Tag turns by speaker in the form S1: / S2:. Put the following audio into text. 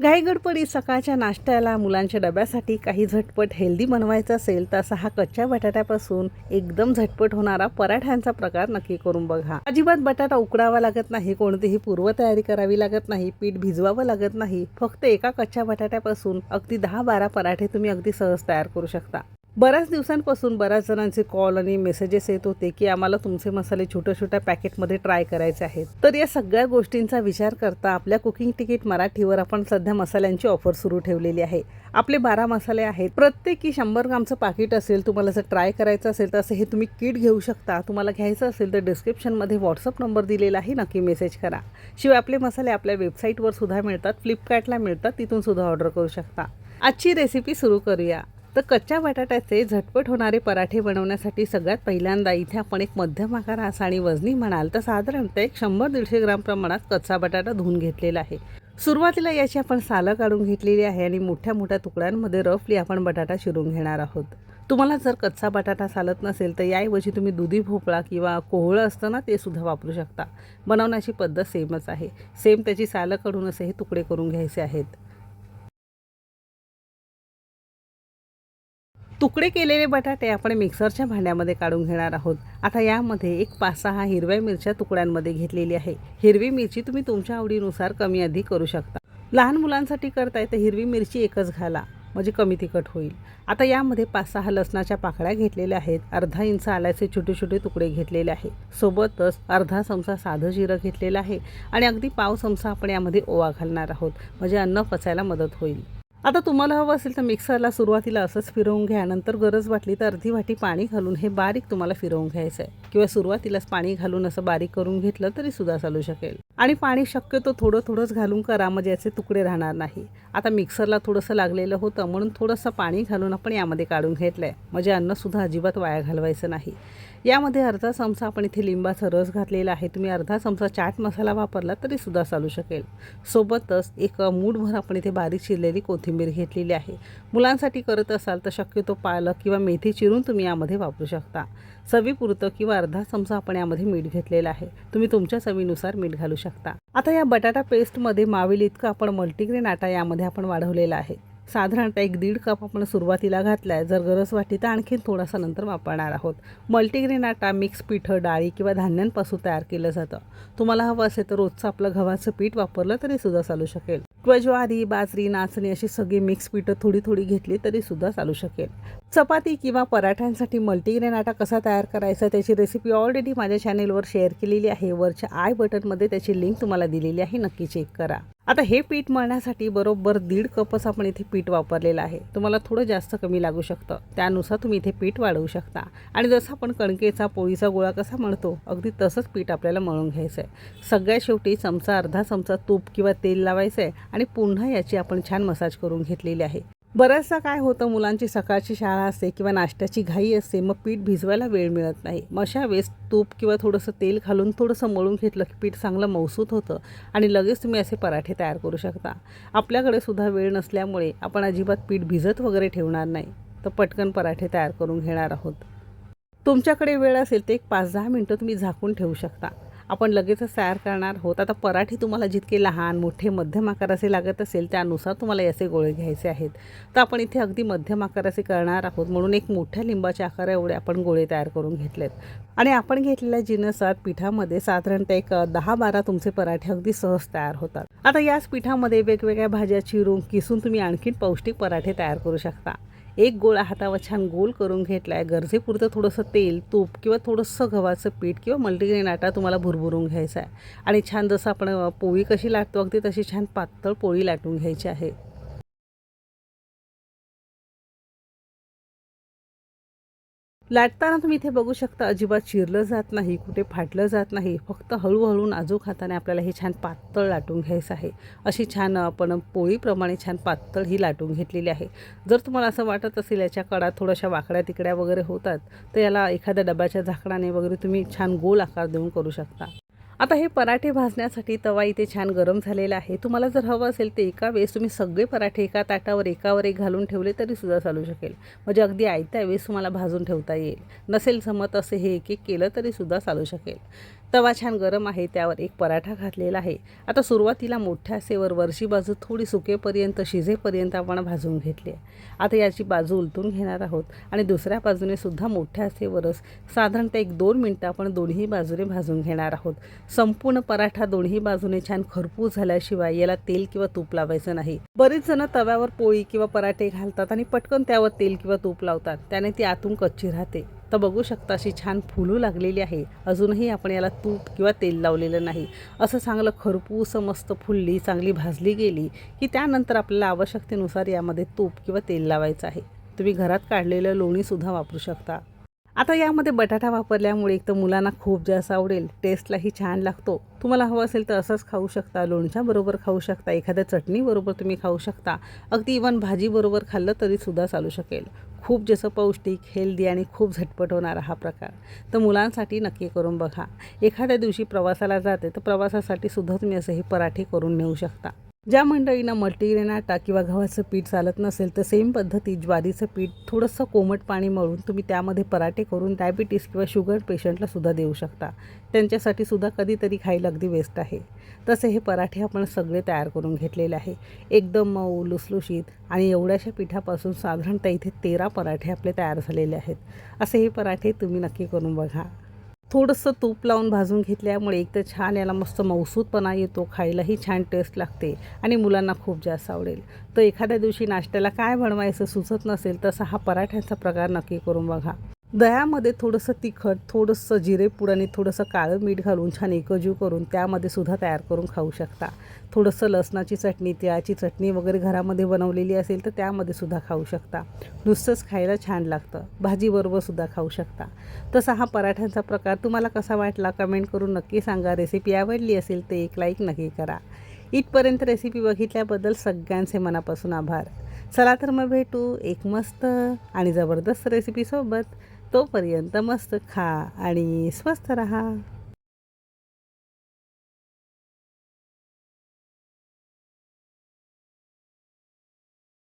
S1: घाईगडपडी सकाळच्या नाश्त्याला मुलांच्या डब्यासाठी काही झटपट हेल्दी बनवायचं असेल तर असा हा कच्च्या बटाट्यापासून एकदम झटपट होणारा पराठ्यांचा प्रकार नक्की करून बघा. अजिबात बटाटा उकडावा लागत नाही कोणतीही पूर्वतयारी करावी लागत नाही पीठ भिजवावं लागत नाही. फक्त एका कच्च्या बटाट्यापासून अगदी दहा बारा पराठे तुम्ही अगदी सहज तयार करू शकता. बऱ्याच दिवसांपासून बऱ्याच जणांचे कॉल आणि मेसेजेस येत होते की आम्हाला तुमचे मसाले छोट्या छोट्या पॅकेटमध्ये ट्राय करायचे आहेत. तर या सगळ्या गोष्टींचा विचार करता आपल्या कुकिंग तिकीट मराठीवर आपण सध्या मसाल्यांची ऑफर सुरू ठेवलेली आहे. आपले बारा मसाले आहेत. प्रत्येकी शंभर ग्रामचं पाकिट असेल तुम्हाला जर ट्राय करायचं असेल तर असं हे तुम्ही किट घेऊ शकता. तुम्हाला घ्यायचं असेल तर डिस्क्रिप्शनमध्ये व्हॉट्सअप नंबर दिलेला आहे. नक्की मेसेज करा. शिवाय आपले मसाले आपल्या वेबसाईटवर सुद्धा मिळतात. फ्लिपकार्टला मिळतात. तिथून सुद्धा ऑर्डर करू शकता. आजची रेसिपी सुरू करूया. तर कच्च्या बटाट्याचे झटपट होणारे पराठे बनवण्यासाठी सगळ्यात पहिल्यांदा इथे आपण एक मध्यम आकाराचा आणि वजनी म्हणाल तर साधारणतः एक शंभर दीडशे ग्राम प्रमाणात कच्चा बटाटा धुवून घेतलेला आहे. सुरुवातीला याची आपण सालं काढून घेतलेली आहे आणि मोठ्या मोठ्या तुकड्यांमध्ये रफली आपण बटाटा शिरून घेणार आहोत. तुम्हाला जर कच्चा बटाटा चालत नसेल तर याऐवजी तुम्ही दुधी भोपळा किंवा कोहळं असतं ना ते सुद्धा वापरू शकता. बनवण्याची पद्धत सेमच आहे. सेम त्याची सालं काढून असे हे तुकडे करून घ्यायचे आहेत. तुकडे केलेले बटाटे आपण मिक्सरच्या भांड्यामध्ये काढून घेणार आहोत. आता यामध्ये एक पाच सहा हिरव्या मिरच्या तुकड्यांमध्ये घेतलेली आहे. हिरवी मिरची तुम्ही तुमच्या आवडीनुसार कमी अधिक करू शकता. लहान मुलांसाठी करताय तर हिरवी मिरची एकच घाला म्हणजे कमी तिखट होईल. आता यामध्ये पाच सहा लसणाच्या पाकळ्या घेतलेल्या आहेत. अर्धा इंच आल्याचे छोटे छोटे तुकडे घेतलेले आहे सोबतच अर्धा चमचा साधं जिरं घेतलेलं आहे. आणि अगदी पाव चमचा आपण यामध्ये ओवा घालणार आहोत म्हणजे अन्न पचायला मदत होईल. आता तुम्हाला हवं असेल तर मिक्सरला सुरुवातीला असंच फिरवून घ्या. नंतर गरज वाटली तर अर्धी वाटी पाणी घालून हे बारीक तुम्हाला फिरवून घ्यायचं आहे किंवा सुरुवातीलाच पाणी घालून असं बारीक करून घेतलं तरी सुद्धा चालू शकेल. आणि पाणी शक्यतो थोडं थोडंच घालून करा म्हणजे याचे तुकडे राहणार नाही. आता मिक्सरला थोडंसं लागलेलं होतं म्हणून थोडंसं पाणी घालून आपण यामध्ये काढून घेतलं आहे म्हणजे अन्नसुद्धा अजिबात वाया घालवायचं नाही. यामध्ये अर्धा चमचा आपण इथे लिंबाचा रस घातलेला आहे. तुम्ही अर्धा चमचा चाट मसाला वापरला तरी सुद्धा चालू शकेल. सोबतच एक मूठभर आपण इथे बारीक चिरलेली कोथिंबीर घेतलेली आहे. मुलांसाठी करत असाल तर शक्यतो पालक किंवा मेथी चिरून तुम्ही यामध्ये वापरू शकता. चवीपुरतं किंवा अर्धा चमचा आपण यामध्ये मीठ घेतलेलं आहे. तुम्ही तुमच्या चवीनुसार मीठ घालू शकता. आता या बटाटा पेस्टमध्ये मावेल इतकं आपण मल्टीग्रेन आटा यामध्ये आपण वाढवलेला आहे. साधारणतः एक दीड कप आपण सुरुवातीला घातला आहे जर गरज वाटली तर आणखीन थोडासा नंतर वापरणार आहोत. मल्टीग्रेन आटा मिक्स पिठं डाळी किंवा धान्यांपासून तयार केलं जातं. तुम्हाला हवं असेल तर रोजचं आपलं गव्हाचं पीठ वापरलं तरी सुद्धा चालू शकेल. किंवा ज्वारी बाजरी नाचणी अशी सगळी मिक्स पिठं थोडी थोडी घेतली तरी सुद्धा चालू शकेल. चपाती किंवा पराठ्यांसाठी मल्टीग्रेन आटा कसा तयार करायचा त्याची रेसिपी ऑलरेडी माझ्या चॅनेलवर शेअर केलेली आहे. वरच्या आय बटनमध्ये त्याची लिंक तुम्हाला दिलेली आहे. नक्की चेक करा. आता हे पीठ मळण्यासाठी बरोबर दीड कपच आपण इथे पीठ वापरलेलं आहे. तुम्हाला थोडं जास्त कमी लागू शकतं. त्यानुसार तुम्ही इथे पीठ वाढवू शकता. आणि जसं आपण कणकेचा पोळीचा गोळा कसा मळतो अगदी तसंच पीठ आपल्याला मळून घ्यायचं आहे सगळ्यात शेवटी चमचा अर्धा चमचा तूप किंवा तेल लावायचं आहे आणि पुन्हा याची आपण छान मसाज करून घेतलेली आहे. बऱ्याचदा काय होतं मुलांची सकाळची शाळा असते किंवा नाश्त्याची घाई असते मग पीठ भिजवायला वेळ मिळत नाही. मग अशा वेळेस तूप किंवा थोडंसं तेल घालून थोडंसं मळून घेतलं की पीठ चांगलं मौसूत होतं आणि लगेच तुम्ही असे पराठे तयार करू शकता. आपल्याकडे सुद्धा वेळ नसल्यामुळे आपण अजिबात पीठ भिजत वगैरे ठेवणार नाही. तर पटकन पराठे तयार करून घेणार आहोत. तुमच्याकडे वेळ असेल तर एक पाच दहा मिनटं तुम्ही झाकून ठेवू शकता. आपण लगेचच तयार करणार आहोत. आता पराठे तुम्हाला जितके लहान मोठे मध्यम आकाराचे लागत असेल त्यानुसार तुम्हाला याचे गोळे घ्यायचे आहेत. तर आपण इथे अगदी मध्यम आकाराचे करणार आहोत. म्हणून एक मोठ्या लिंबाच्या आकारा एवढे आपण गोळे तयार करून घेतलेत. आणि आपण घेतलेल्या जिनसात पिठामध्ये साधारणतः एक दहा बारा तुमचे पराठे अगदी सहज तयार होतात. आता याच पिठामध्ये वेगवेगळ्या भाज्या चिरून किसून तुम्ही आणखीन पौष्टिक पराठे तयार करू शकता. एक गोळा हातावर छान गोल करून घेतला आहे गरजेपुरतं थोडंसं तेल तूप किंवा थोडंसं गव्हाचं पीठ किंवा मल्टीग्रेन आटा तुम्हाला भुरभुरून घ्यायचा आहे. आणि छान जसं आपण पोळी कशी लाटतो अगदी तशी छान पातळ पोळी लाटून घ्यायची आहे. लाटताना तुम्ही इथे बघू शकता अजिबात चिरलं जात नाही कुठे फाटलं जात नाही. फक्त हळूहळू नाजूक हाताने आपल्याला हे छान पातळ लाटून घ्यायचं आहे. अशी छान आपण पोळीप्रमाणे छान पातळ ही लाटून घेतलेली आहे. जर तुम्हाला असं वाटत असेल याच्या कडा थोड्याशा वाकड्या तिकड्या वगैरे होतात तर याला एखाद्या डब्याच्या झाकणाने वगैरे तुम्ही छान गोल आकार देऊन करू शकता. आता हे पराठे भाजण्यासाठी तवा इथे छान गरम झालेला आहे. तुम्हाला जर हवं असेल तर एका वेळेस तुम्ही सगळे पराठे एका ताटावर एकावर एक घालून ठेवले तरी सुद्धा चालू शकेल. म्हणजे अगदी आयत्या वेळेस तुम्हाला भाजून ठेवता येईल. नसेल जमत असे हे एक एक केलं तरी सुद्धा चालू शकेल. तवा छान गरम आहे त्यावर एक पराठा घातलेला आहे. आता सुरुवातीला मोठ्या सेवर वरची बाजू थोडी सुकेपर्यंत शिजेपर्यंत आपण भाजून घेतली आहे. आता याची बाजू उलटून घेणार आहोत आणि दुसऱ्या बाजूने सुद्धा मोठ्या सेवरच साधारणतः एक दोन मिनटं आपण दोन्ही बाजूने भाजून घेणार आहोत. संपूर्ण पराठा दोन्ही बाजूने छान खरपूस झाल्याशिवाय याला तेल किंवा तूप लावायचं नाही. बरेच जण तव्यावर पोळी किंवा पराठे घालतात आणि पटकन त्यावर तेल किंवा तूप लावतात. त्याने ती आतून कच्ची राहते. तर बघू शकता अशी छान फुलू लागलेली आहे. अजूनही आपण याला तूप किंवा तेल लावलेलं नाही. असं चांगलं खरपूस मस्त फुलली चांगली भाजली गेली की त्यानंतर आपल्याला आवश्यकतेनुसार यामध्ये तूप किंवा तेल लावायचं आहे. तुम्ही घरात काढलेलं लोणीसुद्धा वापरू शकता. आता यामध्ये बटाटा वापरल्यामुळे एक तर मुलांना खूप जास्त आवडेल टेस्टलाही छान लागतो. तुम्हाला हवं असेल तर असंच खाऊ शकता लोणच्याबरोबर खाऊ शकता एखाद्या चटणीबरोबर तुम्ही खाऊ शकता. अगदी इवन भाजीबरोबर खाल्लं तरीसुद्धा चालू शकेल. खूप जसं पौष्टिक हेल्दी आणि खूप झटपट होणारा हा प्रकार. तर मुलांसाठी नक्की करून बघा. एखाद्या दिवशी प्रवासाला जाते तर प्रवासासाठी सुद्धा तुम्ही असं हे पराठे करून नेऊ शकता. ज्या मंडळींना मल्टीग्रेन आटा किंवा गव्हाचं पीठ चालत नसेल तर सेम पद्धती ज्वारीचं पीठ थोडंसं कोमट पाणी मळून तुम्ही त्यामध्ये पराठे करून डायबिटीस किंवा शुगर पेशंटला सुद्धा देऊ शकता. त्यांच्यासाठी सुद्धा कधीतरी खायला अगदी वेस्ट आहे. तसे हे पराठे आपण सगळे तयार करून घेतलेले आहे. एकदम मऊ लुसलुशीत आणि एवढ्याशा पिठापासून साधारणतः इथे तेरा पराठे आपले तयार झालेले आहेत. असे हे पराठे तुम्ही नक्की करून बघा. थोडंसं तूप लावून भाजून घेतल्यामुळे एक तर छान याला मस्त मौसूदपणा येतो खायलाही छान टेस्ट लागते आणि मुलांना खूप जास्त आवडेल. तर एखाद्या दिवशी नाश्त्याला काय बनवायचं सुचत नसेल तसा हा पराठ्याचा प्रकार नक्की करून बघा. दह्यामध्ये थोडंसं तिखट थोडंसं जिरेपूड आणि थोडंसं काळं मीठ घालून छान एकजीव करून त्यामध्ये सुद्धा तयार करून खाऊ शकता. थोडंसं लसणाची चटणी तिळाची चटणी वगैरे घरामध्ये बनवलेली असेल तर त्यामध्ये सुद्धा खाऊ शकता. नुसतंच खायला छान लागतं. भाजीबरोबर सुद्धा खाऊ शकता. तसा हा पराठ्यांचा प्रकार तुम्हाला कसा वाटला कमेंट करून नक्की सांगा. रेसिपी आवडली असेल तर एक लाईक नक्की करा. इथपर्यंत रेसिपी बघितल्याबद्दल सगळ्यांचे मनापासून आभार. चला तर मग भेटू एक मस्त आणि जबरदस्त रेसिपीसोबत तोपर्यंत मस्त खा आणि स्वस्त रहा.